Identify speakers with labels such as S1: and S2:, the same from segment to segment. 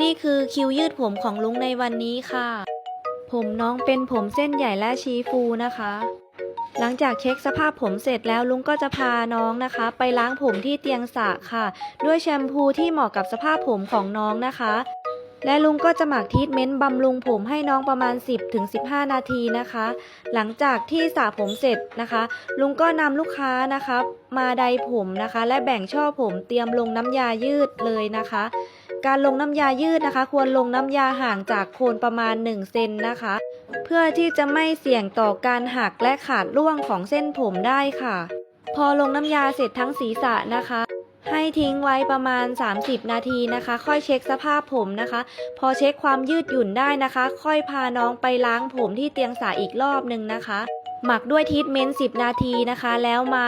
S1: นี่คือคิวยืดผมของลุงในวันนี้ค่ะ ผมน้องเป็นผมเส้นใหญ่และชีฟูนะคะ หลังจากเช็คสภาพผมเสร็จแล้วลุงก็จะพาน้องนะคะ ไปล้างผมที่เตียงสระค่ะ ด้วยแชมพูที่เหมาะกับสภาพผมของน้องนะคะ และลุงก็จะหมักทีทเมนต์บำรุงผมให้น้องประมาณ 10-15 นาทีนะคะ หลังจากที่สระผมเสร็จนะคะ ลุงก็นำลูกค้านะคะ มาใดผมนะคะ และแบ่งช่อผมเตรียมลงน้ำยายืดเลยนะคะ การลงน้ำยายืดนะคะ ควรลงน้ำยาห่างจากโคนประมาณ 1 เซนนะคะ เพื่อที่จะไม่เสี่ยงต่อการหักและขาดร่วงของเส้นผมได้ค่ะ พอลงน้ำยาเสร็จทั้งศีรษะนะคะ ให้ทิ้งไว้ประมาณ 30 นาทีนะคะ ค่อยเช็คสภาพผมนะคะ พอเช็คความยืดหยุ่นได้นะคะ ค่อยพาน้องไปล้างผมที่เตียงสระอีกรอบหนึ่งนะคะ หมักด้วยทรีทเมนต์10 นาทีนะคะ แล้วมา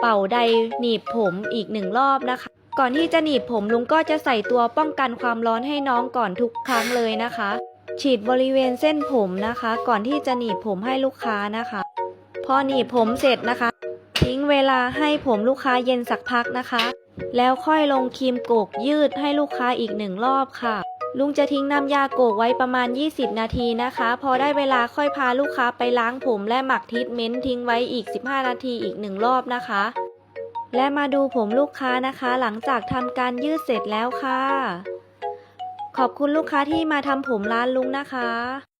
S1: เป่าไดหนีบผมอีกหนึ่งรอบนะคะ ก่อนที่จะหนีบผมลุงก็จะใส่ตัวป้องกันความร้อนให้น้องก่อนทุกครั้งเลยนะคะ ฉีดบริเวณเส้นผมนะคะ ก่อนที่จะหนีบผมให้ลูกค้านะคะ พอหนีบผมเสร็จนะคะ ทิ้งเวลาให้ผมลูกค้าเย็นสักพักนะคะ แล้วค่อยลงครีมโกกยืดให้ลูกค้าอีกหนึ่งรอบค่ะ ลุงจะทิ้งน้ำยาโกกไว้ประมาณ 20 นาทีนะคะ พอได้เวลาค่อยพาลูกค้าไปล้างผมและหมักทรีทเมนต์ทิ้งไว้อีก 15 นาทีอีกหนึ่งรอบนะคะ และมาดูผมลูกค้านะคะ หลังจากทำการยืดเสร็จแล้วค่ะ ขอบคุณลูกค้าที่มาทำผมร้านลุงนะคะ